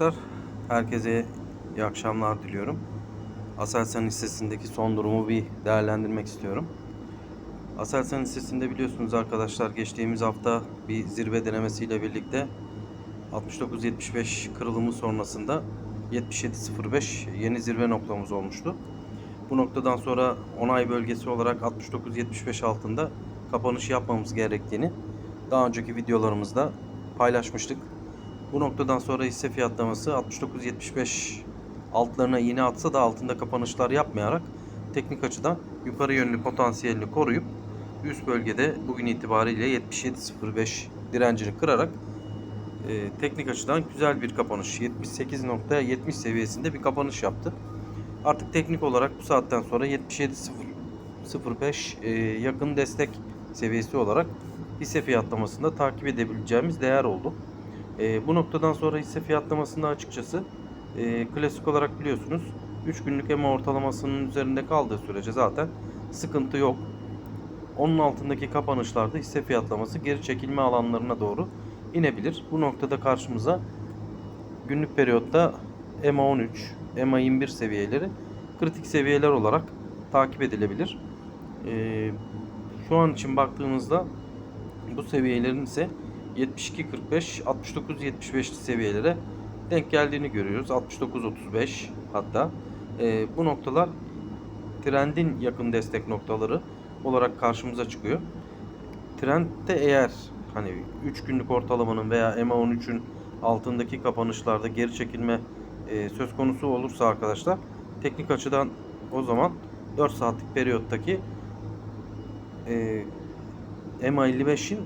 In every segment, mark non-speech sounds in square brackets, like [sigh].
Arkadaşlar herkese iyi akşamlar diliyorum. Aselsan hissesindeki son durumu bir değerlendirmek istiyorum. Aselsan hissesinde biliyorsunuz arkadaşlar geçtiğimiz hafta bir zirve denemesiyle birlikte 69.75 kırılımı sonrasında 77.05 yeni zirve noktamız olmuştu. Bu noktadan sonra onay bölgesi olarak 69.75 altında kapanış yapmamız gerektiğini daha önceki videolarımızda paylaşmıştık. Bu noktadan sonra hisse fiyatlaması 69.75 altlarına iğne atsa da altında kapanışlar yapmayarak teknik açıdan yukarı yönlü potansiyelini koruyup üst bölgede bugün itibariyle 77.05 direncini kırarak e, teknik açıdan güzel bir kapanış 78.70 seviyesinde bir kapanış yaptı. Artık teknik olarak bu saatten sonra 77.05 e, yakın destek seviyesi olarak hisse fiyatlamasında takip edebileceğimiz değer oldu. E, bu noktadan sonra hisse fiyatlamasında açıkçası e, klasik olarak biliyorsunuz 3 günlük EMA ortalamasının üzerinde kaldığı sürece zaten sıkıntı yok. Onun altındaki kapanışlarda hisse fiyatlaması geri çekilme alanlarına doğru inebilir. Bu noktada karşımıza günlük periyotta EMA 13, EMA 21 seviyeleri kritik seviyeler olarak takip edilebilir. E, şu an için baktığımızda bu seviyelerin ise 72-45, 69-75 seviyelere denk geldiğini görüyoruz. 69-35 hatta. E, bu noktalar trendin yakın destek noktaları olarak karşımıza çıkıyor. Trendde eğer hani 3 günlük ortalamanın veya MA13'ün altındaki kapanışlarda geri çekilme e, söz konusu olursa arkadaşlar teknik açıdan o zaman 4 saatlik periyottaki e, MA55'in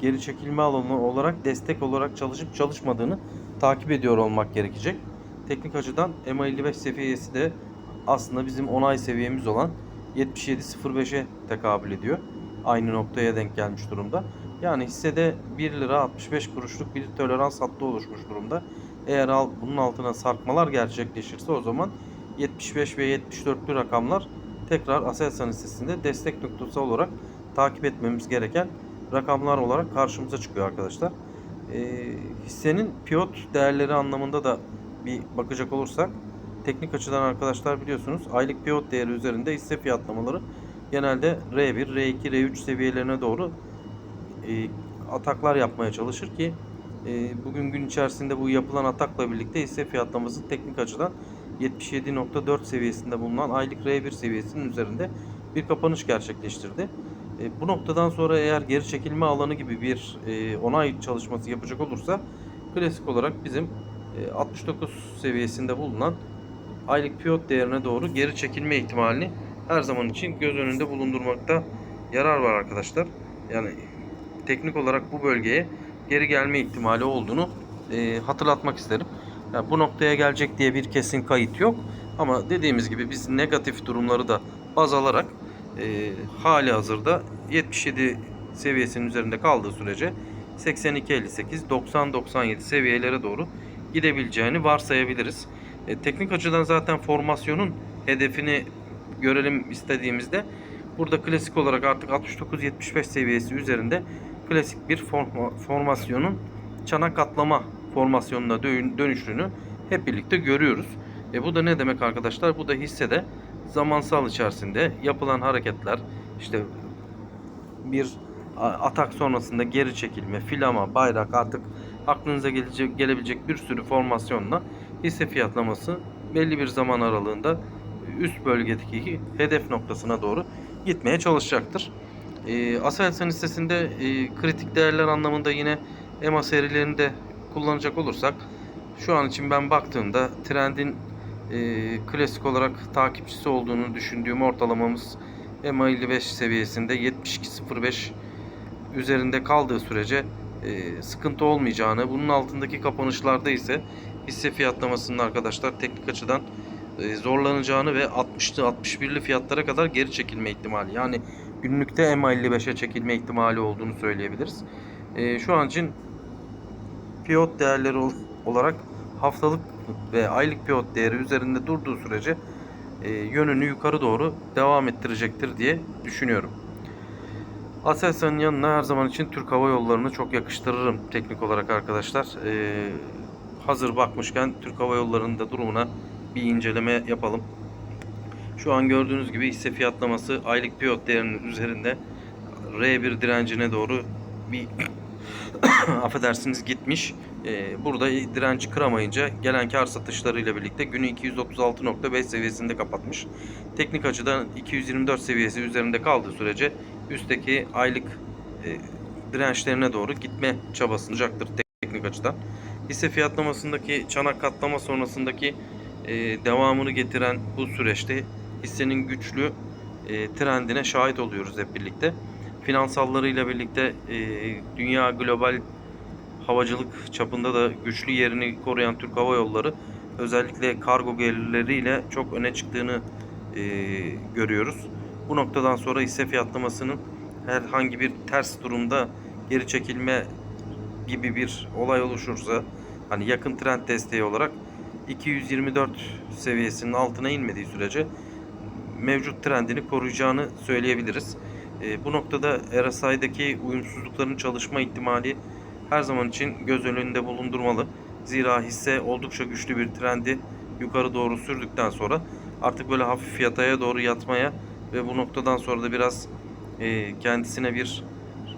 geri çekilme alanı olarak destek olarak çalışıp çalışmadığını takip ediyor olmak gerekecek. Teknik açıdan MA55 seviyesi de aslında bizim onay seviyemiz olan 77.05'e tekabül ediyor. Aynı noktaya denk gelmiş durumda. Yani hissede 1 lira 65 kuruşluk bir tolerans hattı oluşmuş durumda. Eğer al, bunun altına sarkmalar gerçekleşirse o zaman 75 ve 74'lü rakamlar tekrar Aselsan hissesinde destek noktası olarak takip etmemiz gereken rakamlar olarak karşımıza çıkıyor arkadaşlar. E, hissenin piyot değerleri anlamında da bir bakacak olursak teknik açıdan arkadaşlar biliyorsunuz aylık piyot değeri üzerinde hisse fiyatlamaları genelde R1, R2, R3 seviyelerine doğru e, ataklar yapmaya çalışır ki e, bugün gün içerisinde bu yapılan atakla birlikte hisse fiyatlaması teknik açıdan 77.4 seviyesinde bulunan aylık R1 seviyesinin üzerinde bir kapanış gerçekleştirdi. E, bu noktadan sonra eğer geri çekilme alanı gibi bir e, onay çalışması yapacak olursa klasik olarak bizim e, 69 seviyesinde bulunan aylık piyot değerine doğru geri çekilme ihtimalini her zaman için göz önünde bulundurmakta yarar var arkadaşlar. Yani teknik olarak bu bölgeye geri gelme ihtimali olduğunu e, hatırlatmak isterim. Yani bu noktaya gelecek diye bir kesin kayıt yok. Ama dediğimiz gibi biz negatif durumları da baz alarak e, hali hazırda 77 seviyesinin üzerinde kaldığı sürece 82-58, 90-97 seviyelere doğru gidebileceğini varsayabiliriz. E, teknik açıdan zaten formasyonun hedefini görelim istediğimizde burada klasik olarak artık 69-75 seviyesi üzerinde klasik bir forma, formasyonun çanak katlama formasyonuna dönüşünü hep birlikte görüyoruz. E bu da ne demek arkadaşlar? Bu da hissede zamansal içerisinde yapılan hareketler işte bir atak sonrasında geri çekilme, filama, bayrak artık aklınıza gelecek, gelebilecek bir sürü formasyonla hisse fiyatlaması belli bir zaman aralığında üst bölgedeki hedef noktasına doğru gitmeye çalışacaktır. E, Aselsan hissesinde e, kritik değerler anlamında yine EMA serilerini de kullanacak olursak şu an için ben baktığımda trendin e, klasik olarak takipçisi olduğunu düşündüğüm ortalamamız EMA 55 seviyesinde 72.05 üzerinde kaldığı sürece e, sıkıntı olmayacağını, bunun altındaki kapanışlarda ise hisse fiyatlamasının arkadaşlar teknik açıdan e, zorlanacağını ve 60'lı 61'li fiyatlara kadar geri çekilme ihtimali yani günlükte EMA 55'e çekilme ihtimali olduğunu söyleyebiliriz. E, şu an için piyot değerleri olarak haftalık ve aylık piyot değeri üzerinde durduğu sürece e, yönünü yukarı doğru devam ettirecektir diye düşünüyorum. Aselsan'ın yanına her zaman için Türk Hava Yolları'nı çok yakıştırırım teknik olarak arkadaşlar. E, hazır bakmışken Türk Hava Yolları'nda durumuna bir inceleme yapalım. Şu an gördüğünüz gibi hisse fiyatlaması aylık piyot değerinin üzerinde R1 direncine doğru bir [coughs] affedersiniz gitmiş. Ee, burada direnci kıramayınca gelen kar satışlarıyla birlikte günü 236.5 seviyesinde kapatmış. Teknik açıdan 224 seviyesi üzerinde kaldığı sürece üstteki aylık e, dirençlerine doğru gitme çabasınacaktır teknik açıdan. Hisse fiyatlamasındaki çanak katlama sonrasındaki e, devamını getiren bu süreçte hissenin güçlü e, trendine şahit oluyoruz hep birlikte. Finansallarıyla birlikte dünya global havacılık çapında da güçlü yerini koruyan Türk Hava Yolları özellikle kargo gelirleriyle çok öne çıktığını e, görüyoruz. Bu noktadan sonra hisse fiyatlamasının herhangi bir ters durumda geri çekilme gibi bir olay oluşursa hani yakın trend desteği olarak 224 seviyesinin altına inmediği sürece mevcut trendini koruyacağını söyleyebiliriz. E, bu noktada RSI'deki uyumsuzlukların çalışma ihtimali her zaman için göz önünde bulundurmalı. Zira hisse oldukça güçlü bir trendi yukarı doğru sürdükten sonra artık böyle hafif yataya doğru yatmaya ve bu noktadan sonra da biraz e, kendisine bir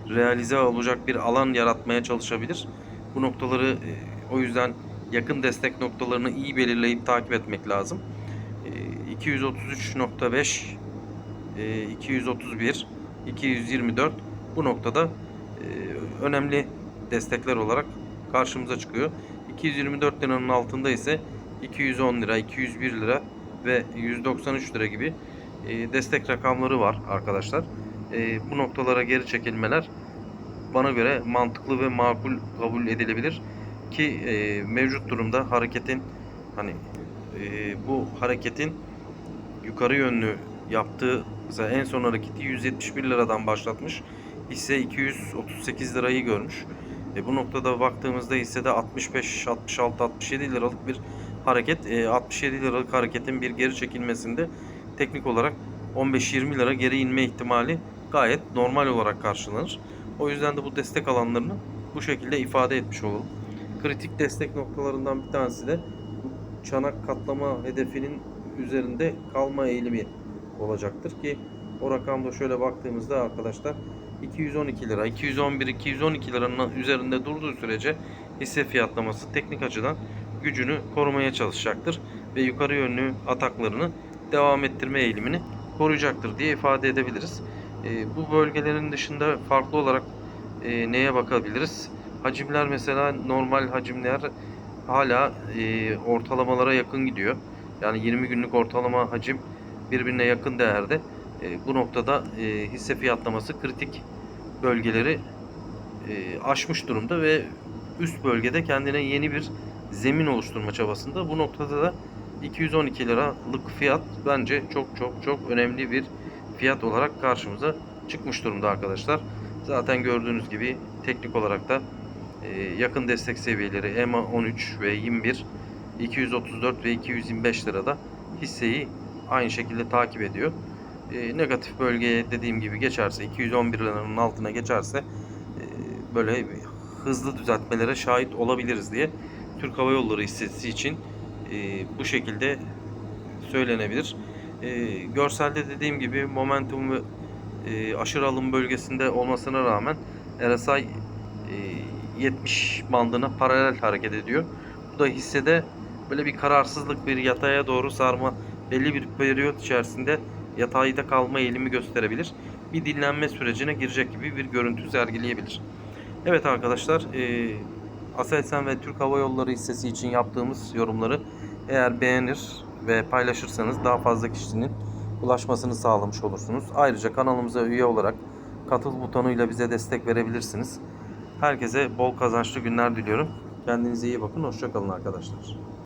realize olacak bir alan yaratmaya çalışabilir. Bu noktaları e, o yüzden yakın destek noktalarını iyi belirleyip takip etmek lazım. E, 233.5 e, 231 224 bu noktada e, önemli destekler olarak karşımıza çıkıyor. 224 liranın altında ise 210 lira, 201 lira ve 193 lira gibi e, destek rakamları var arkadaşlar. E, bu noktalara geri çekilmeler bana göre mantıklı ve makul kabul edilebilir ki e, mevcut durumda hareketin hani bu hareketin yukarı yönlü yaptığı mesela en son hareketi 171 liradan başlatmış hisse 238 lirayı görmüş. E, bu noktada baktığımızda hissede 65, 66, 67 liralık bir hareket. E, 67 liralık hareketin bir geri çekilmesinde teknik olarak 15-20 lira geri inme ihtimali gayet normal olarak karşılanır. O yüzden de bu destek alanlarını bu şekilde ifade etmiş olalım. Kritik destek noktalarından bir tanesi de çanak katlama hedefinin üzerinde kalma eğilimi olacaktır ki o rakamda şöyle baktığımızda arkadaşlar 212 lira, 211, 212 liranın üzerinde durduğu sürece hisse fiyatlaması teknik açıdan gücünü korumaya çalışacaktır ve yukarı yönlü ataklarını devam ettirme eğilimini koruyacaktır diye ifade edebiliriz. E, bu bölgelerin dışında farklı olarak e, neye bakabiliriz? Hacimler mesela normal hacimler hala e, ortalamalara yakın gidiyor. Yani 20 günlük ortalama hacim birbirine yakın değerde. E, bu noktada e, hisse fiyatlaması kritik bölgeleri e, aşmış durumda ve üst bölgede kendine yeni bir zemin oluşturma çabasında. Bu noktada da 212 liralık fiyat bence çok çok çok önemli bir fiyat olarak karşımıza çıkmış durumda arkadaşlar. Zaten gördüğünüz gibi teknik olarak da yakın destek seviyeleri EMA 13 ve 21 234 ve 225 lirada hisseyi aynı şekilde takip ediyor. E, negatif bölgeye dediğim gibi geçerse 211 liranın altına geçerse e, böyle hızlı düzeltmelere şahit olabiliriz diye Türk Hava Yolları hissesi için e, bu şekilde söylenebilir. E, görselde dediğim gibi momentum ve e, aşırı alım bölgesinde olmasına rağmen RSI e, 70 bandına paralel hareket ediyor. Bu da hissede böyle bir kararsızlık, bir yataya doğru sarma belli bir periyot içerisinde yatayda kalma eğilimi gösterebilir. Bir dinlenme sürecine girecek gibi bir görüntü sergileyebilir. Evet arkadaşlar, e, Aselsan ve Türk Hava Yolları hissesi için yaptığımız yorumları eğer beğenir ve paylaşırsanız daha fazla kişinin ulaşmasını sağlamış olursunuz. Ayrıca kanalımıza üye olarak katıl butonuyla bize destek verebilirsiniz. Herkese bol kazançlı günler diliyorum. Kendinize iyi bakın. Hoşçakalın arkadaşlar.